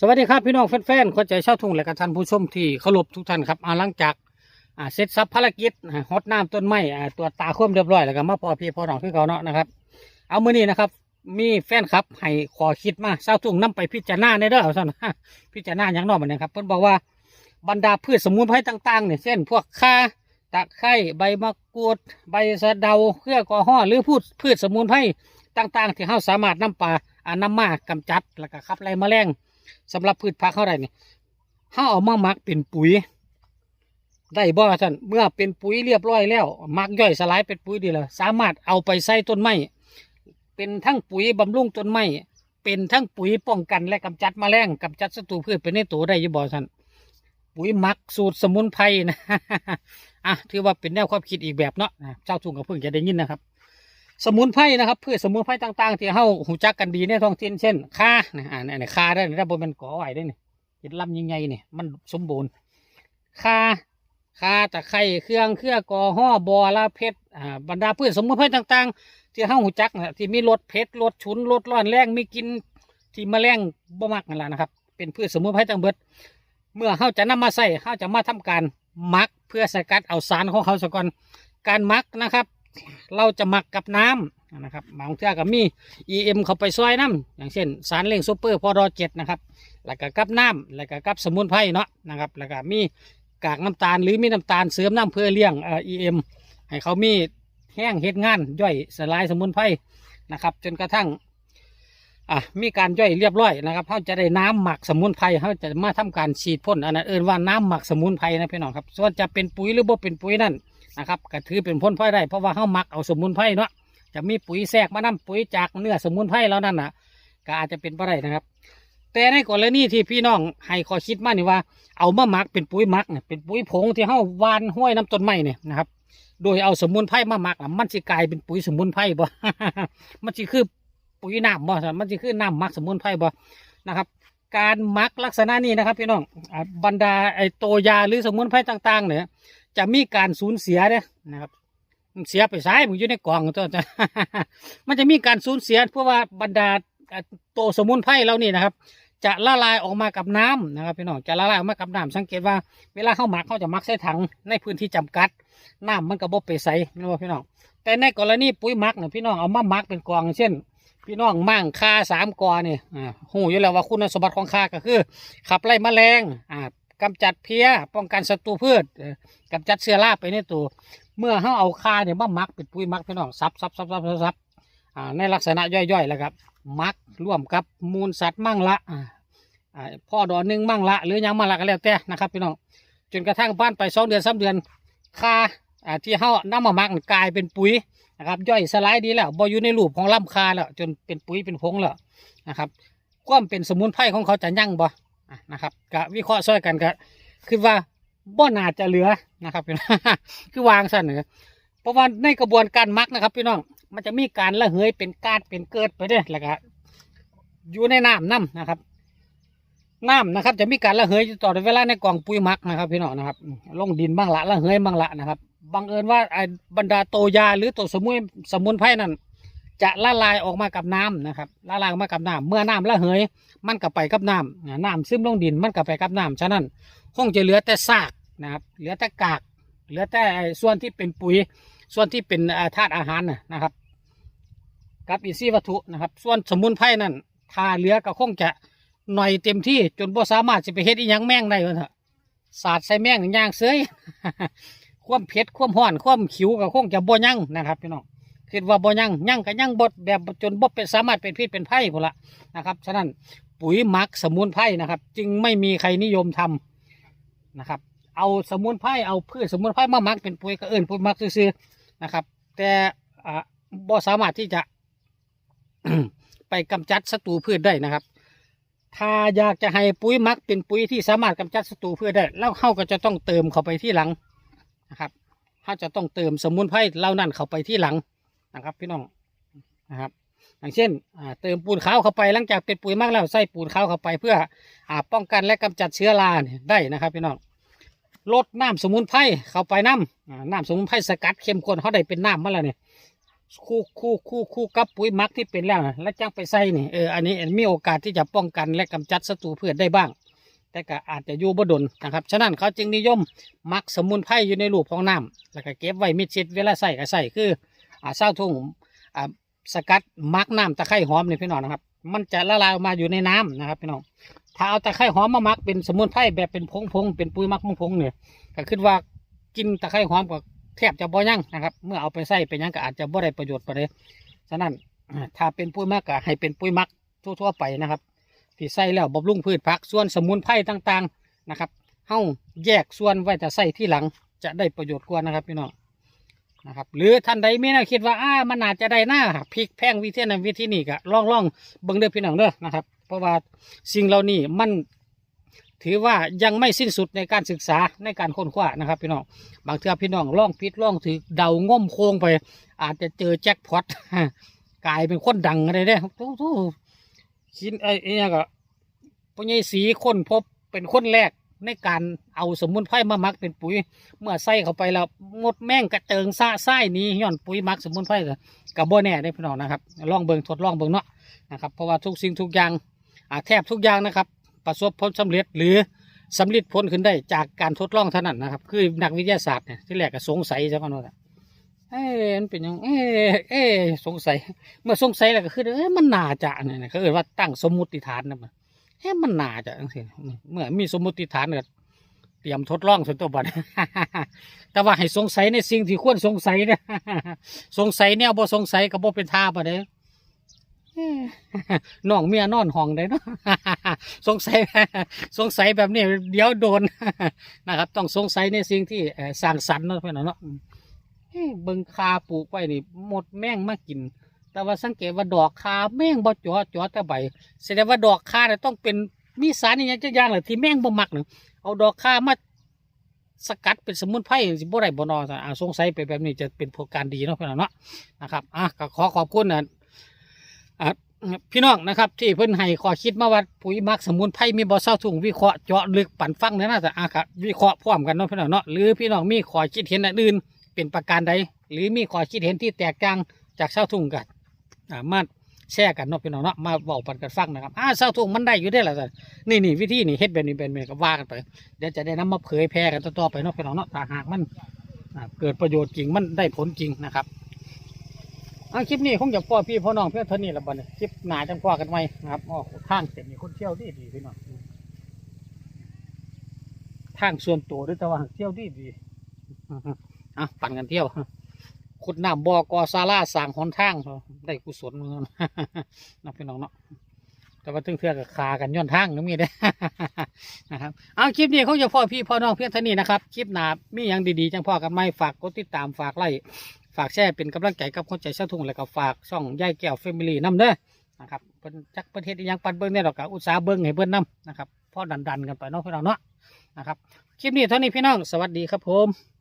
สวัสดีครับพี่น้องแฟนๆคนใจเช่าทุ่งและกับท่านผู้ชมที่เคารพทุกท่านครับอาลังจากอ่าเสร็จสับภารกิจฮอ่าฮดน้ำต้นไม้อ่าตัวตาคว่ำเรียบร้อยแล้วก็มาพอพี่พอน้องคือเขาเนาะนะครับ เอามือนี้นะครับ มีแฟนครับให้ขอคิดมาเช่าทุ่งนํไปพิจารณาในเด้อเอาซะนพิจารณาอย่างนอกมันนะครับเพิ่นบอกว่าบรรดาพืชสมุนไพรต่างๆเนี่ยเช่นพวกข่าตะไคร้ใบมะกรูดใบสะเดาเครือกอห้อหรือพืชพืชสมุนไพรต่างๆ ที่เราสามารถนำปลาอ่านำมากำจัดแล้วก็ขับไล่แมลง สำหรับพืชผักเขาได้นี่เฮาเอามาหมักเป็นปุ๋ย ได้บ่ท่านเมื่อเป็นปุ๋ยเรียบร้อยแล้วหมักย่อยสลายเป็นปุ๋ยดีแล้วสามารถเอาไปใส่ต้นไม้เป็นทั้งปุ๋ยบำรุงต้นไม้เป็นทั้งปุ๋ยป้องกันและกำจัดแมลงกำจัดศัตรูพืชเป็นในตัวได้ยี่บ่ท่านปุ๋ยหมักสูตรสมุนไพรนะอะถือว่าเป็นแนวความคิดอีกแบบเนาะเจ้าทุ่งกับเพิ่งจะได้ยินนะครับ สมุนไพรนะครับพืชสมุนไพรต่างๆ ที่เฮาหูจักกันดีในท้องถิ่นเช่นข่านะอ่าเนี่ยข่าได้นะบนมันก่อไหวได้เนี่ยเห็นลำยังไงเนี่ยมันสมบูรณ์ข่าข่าตะไคร้เครื่องเครือกอห่อบอละเพชรอ่าบรรดาพืชสมุนไพรต่างๆ ที่เฮาหูจักนะที่มีรสเผ็ดรสฉุนรสร้อนแรงมีกินที่แมลงบ่มักนั่นแหละนะครับ เป็นพืชสมุนไพรต่างเบิด เมื่อเฮาจะนำมาใส่เฮาจะมาทำการมักเพื่อสกัดเอาสารของเขาซะก่อนการมักนะครับ เราจะหมักกับน้ำนะครับบางเทื่อก็มี EM เข้าไปซอยน้ำอย่างเช่น สารเล่งซูเปอร์พอดอเจ็ดนะครับแล้วก็กับน้ำแล้วก็กับสมุนไพรเนาะนะครับแล้วก็มีกากน้ำตาลหรือมีน้ำตาลเสริมน้ำเพื่อเลี้ยงเอ่อ EM ให้เขามีแห้งเฮ็ดงานย่อยสลายสมุนไพรนะครับ จนกระทั่งอะมีการย่อยเรียบร้อยนะครับเขาจะได้น้ำหมักสมุนไพรเขาจะมาทำการฉีดพ่นอันนั้นเอินว่าน้ำหมักสมุนไพรนะพี่น้องครับส่วนจะเป็นปุ๋ยหรือบ่เป็นปุ๋ยนั่น นะครับก็ถือเป็นพ่นไฟได้เพราะว่าเขามักเอาสมุนไพรเนาะจะมีปุ๋ยแทรกมานํปุ๋ยจากเนื้อสมุนไพรแล้วนั่นน่ะก็อาจจะเป็นไปได้นะครับ แต่ในกรณีที่พี่น้องให้ข้อคิดมานี่ว่า เอามาหมักเป็นปุ๋ยหมักเนี่ยเป็นปุ๋ยผงที่เขาวานห้อยน้ำต้นไม้เนี่ยนะครับ โดยเอาสมุนไพรมาหมักมันจะกลายเป็นปุ๋ยสมุนไพรบ่ มันจะคือปุ๋ยน้ำบ่ มันจะคือน้ำหมักสมุนไพรบ่นะครับ การหมักลักษณะนี้นะครับพี่น้องบรรดาไอโตวยาหรือสมุนไพรต่าง ๆ เนี่ย จะมีการสูญเสียเนี่ยนะครับเสียไปซ้ายมันอยู่ในกล่องตัวจะมันจะมีการสูญเสียเพราะว่าบรรดาตัวสมุนไพรเรานี่นะครับ จะละลายออกมากับน้ำนะครับพี่น้องจะละลายออกมากับน้ำสังเกตว่า เวลาเข้าหมักเขาจะหมักใส่ถังในพื้นที่จำกัด น้ำมันก็บ่ไปใสนะว่พี่น้องแต่ในกรณีปุ๋ยหมักเนี่ยพี่น้องเอามาหมักเป็นกล่องเช่น พี่น้องมั่งคาสามกอเนี่อ่าหูอยู่แล้วว่าคุณสมบัติของคาก็คือ ขับไล่แมลงอ่า กำจัดเพี้ยป้องกันศัตรูพืชกำจัดเชื้อราไปในตัวเมื่อเขาเอาคาเนี่ยมามักเป็นปุ๋ยมักพี่น้องซับซับซับซับซับในลักษณะย่อยๆแล้วครับมักร่วมกับมูลสัตว์มั่งละพ่อดอนหนึ่งมั่งละ หรือยังมั่งละก็แล้วแต่นะครับพี่น้องจนกระทั่งบ้านไปสองเดือนสามเดือนคาอ่าที่เขานำมามักกลายเป็นปุ๋ยนะครับย่อยสลายดีแล้วบอยู่ในรูปของลำคาแล้วจนเป็นปุ๋ยเป็นผงแล้วนะครับความเป็นสมุนไพรของเขาจะยั่งบ่ นะครับก็วิเคราะห์ช่วยกันก็คือว่าบ่น่าจะเหลือนะครับพี่น้องคือวางซะเหนือเพราะว่าในกระบวนการมักนะครับพี่น้องมันจะมีการระเหยเป็นกาดเป็นเกิดไปเด้อแล้วก็อยู่ในน้ำน้ำนะครับน้ำนะครับ จะมีการระเหยอยู่ตลอดเวลาในกล่องปุ๋ยมักนะครับพี่น้องนะครับ ลงดินบ้างละระเหยบ้างละนะครับบังเอิญว่าไอ้บรรดาโตยาหรือตัวสมุนสมุนไพรนั้น จะละลายออกมากับน้ำนะครับละลายออกมากับน้ำเมื่อน้ำระเหย มันก็ไปกับน้ำอ่าน้ำซึมลงดินมันก็ไปกับน้ำฉะนั้นคงจะเหลือแต่ซากนะครับ เหลือแต่กาก เหลือแต่ส่วนที่เป็นปุ๋ย ส่วนที่เป็นธาตุอาหารนะครับ กับอินทรีย์วัตถุนะครับ ส่วนสมุนไพรนั่นถ้าเหลือก็คงจะหน่อยเต็มที่จนบ่สามารถจะไปเฮ็ดอีหยังแม่งได้ว่าเถอะศาสาดใส่แม่งย่างเสยความเผ็ดความห้อนความขิวก็คงจะบ่ยั่งนะครับพี่น้อง คิดว่าบ่ยั่งยั่งก็ยั่งบดแบบจนบ่เป็นสามารถเป็นพิษเป็นไผ่พุ่นละนะครับฉะนั้นปุ๋ยหมักสมุนไพรนะครับ จึงไม่มีใครนิยมทำนะครับ เอาสมุนไพรเอาพืชสมุนไพรมาหมักเป็นปุ๋ยก็เอิ้นปุ๋ยหมักซื่อๆนะครับ แต่บ่สามารถที่จะไปกำจัดศัตรูพืชได้นะครับ ถ้าอยากจะให้ปุ๋ยหมักเป็นปุ๋ยที่สามารถกำจัดศัตรูพืชได้ แล้วเขาก็จะต้องเติมเข้าไปที่หลังนะครับเขาจะต้องเติมสมุนไพรเหล่านั้นเข้าไปที่หลัง นะครับ พี่น้องนะครับ อย่างเช่นเติมปูนขาวเข้าไปหลังจากเป็นปุ๋ยมักแล้วใส่ปูนขาวเข้าไปเพื่ออป้องกันและกำจัดเชื้อราได้นะครับ พี่น้องลดน้ำสมุนไพรเข้าไปน้ำอ่าน้ำสมุนไพรสกัดเข้มข้นเขาได้เป็นน้ำมาแล้วเนี่ยคู่คู่คู่คู่กับปุ๋ยมักที่เป็นแล้วนะแล้วจังไปใส่นี่เอออันนี้มีโอกาสที่จะป้องกันและกำจัดศัตรูพืชได้บ้าง แต่ก็อาจจะอยู่บดนนะครับฉะนั้นเขาจึงนิยมมักสมุนไพรอยู่ในรูปของน้ำแล้วก็เก็บไว้มิดชิดเวลาใส่ก็ใส่คือ อ่าเศร้าทุ่งอ่าสกัดมักน้ำตะไคร้หอมนี่พี่น้องนะครับ มันจะละลายออกมาอยู่ในน้ำนะครับพี่น้องถ้าเอาตะไคร้หอมมามักเป็นสมุนไพรแบบเป็นผงๆเป็นปุ๋ยมักผงๆเนี่ยก็คิดว่ากินตะไคร้หอมก็แทบจะบ่ยั่งนะครับ เมื่อเอาไปใส่เป็นยังก็อาจจะบ่ได้ประโยชน์ไปเลยฉะนั้นถ้าเป็นปุ๋ยมักก็ให้เป็นปุ๋ยมักทั่วๆไปนะครับที่ใส่แล้วบำรุงพืชผักส่วนสมุนไพรต่างๆนะครับเฮาแยกส่วนไว้แต่ใส่ที่หลังจะได้ประโยชน์กว่านะครับพี่น้อง นะครับ หรือท่านใดมีแนวคิดว่าอ้ามันอาจจะได้หน้าพริกแพงวิธีนั้นวิธีนี้ก็ลองลองเบิ่งเด้อพี่น้องเด้อนะครับ เพราะว่าสิ่งเหล่านี้มันถือว่ายังไม่สิ้นสุดในการศึกษาในการค้นคว้านะครับพี่น้อง บางเทื่อพี่น้องล่องผิดล่องถือเดาง่มโค้งไป อาจจะเจอแจ็คพอตกลายเป็นคนดังอะไรได้อโอ้โหชิ้นไอ้เนี่ยก็ปุญญสีค้นพบเป็นคนแรก ในการเอาสมุนไพรมาหมักเป็นปุ๋ย เมื่อใส่เข้าไปแล้วงดแม่งกระเจิงซ่าไส้นี้ย้อนปุ๋ยหมักสมุนไพรก็กับบ่แน่ได้อพี่น้องนะครับลองเบิงทดลองเบิงเนาะนะครับเพราะว่าทุกสิ่งทุกอย่างอ่าแทบทุกอย่างนะครับ ประสบผลสำเร็จหรือสำลิดผลขึ้นได้จากการทดลองเท่านั้นนะครับ คือนักวิทยาศาสตร์เนี่ยที่แรกก็สงสัยซะก่อนว่าเอ๊ะมันเป็นยังเอ๊ะเอ๊ะสงสัย เมื่อสงสัยแล้วก็คือเอ้มันน่าจะเนี่ยเขาเอ่ยว่าตั้งสมมุติฐานนะมัน เอ้มันนาจะจังซี่เมื่อมีสมมติฐานก็เตรียมทดลองส่วนตัวบัดแต่ว่าให้สงสัยในสิ่งที่ควรสงสัยนี่ยสงสัยแน่วบ่สงสัยก็บ่เป็นท่าปะเด้เอ้ยน้องเมียนอนห้องได้เนาะสงสัยสงสัยแบบนี้เดี๋ยวโดนนะครับ ต้องสงสัยในสิ่งที่เอ่อสร้างสรรค์เนาะเพื่อนเนาะเอ้ยเบิ่งคาปลูกไว้นี่หมดแม่งมากิน แต่ว่าสังเกตว่าดอกคาแม่งบ่จ่อจ่อแต่ใบแสดงว่าดอกคาเนี่ยต้องเป็นมีสารอย่างจักอย่างแหละที่แม่งบ่มักนึงเอาดอกคามาสกัดเป็นสมุนไพรสิบ่ได้บ่นออ่าสงสัยไปแบบนี้จะเป็นผลการดีเนาะพี่น้องเนาะนะครับอะก็ขอขอบคุณนะอะพี่น้องนะครับที่เพิ่นให้ขอคิดมาว่าปุ๋ยมักสมุนไพรมีบ่เศร้าถุงวิเคราะห์เจาะลึกปั่นฟังเนี่ยนะแต่อะครับวิเคราะห์พร้อมกันเนาะพี่น้องเนาะหรือพี่น้องมีขอคิดเห็นอื่นเป็นประการใดหรือมีข้อคิดเห็นที่แตกต่างจากชาทุ่งกัน อ่ามาแชร์กันเนาะพี่น้องเนาะมาบอกปันกันฟังนะครับอ่าชาทุ่งมันได้อยู่ได้อละสินี่นี่วิธีนี่เฮ็ดแบบนี้เป็นแบบก็ว่ากันไปเดี๋ยวจะได้นำมาเผยแพร่กันต่อๆไปเนาะพี่น้องเนาะถ้าหากมันอ่าเกิดประโยชน์จริงมันได้ผลจริงนะครับอ่าคลิปนี้คงจะพ่อพี่พ่อน้องเพื่อนเท่านี้ละบัดนี้คลิปหนาจังพ่อกันไหมนะครับอ๋อทางเต็มมีคนเที่ยวดีดีพี่น้องทางส่วนตัวด้วยแต่ว่าเที่ยวดีดีอะปั่นกันเที่ยว ขุดน้ำบ่อกอซาร่าสร้างหนทางได้กุศลเนกันนะพี่น้องเนาะแต่ว่าถึงเทื่อกับคากันย้อนทางก็มีได้นะครับเอาคลิปนี้เขาจะพ่อพี่พ่อน้องเพียงเท่านี้นะครับคลิปหนามีอย่างดีๆจังพ่อกันไม่ฝากกดติดตามฝากไลค์ฝากแชร์เป็นกำลังใจกับคนใจเช่าทุ่งแล้วก็ฝากช่องยายแก้วแฟมิลี่น้ำเด้อนะครับเป็นจักประเทศอียังปันเบิ้งเนี่ยหรอกกับอุตสาหเบิ้งให้เบิ้งน้ำนะครับพ่อดันๆกันไปเนาะพี่น้องเนาะนะครับคลิปนี้เท่านี้พี่น้องสวัสดีครับผม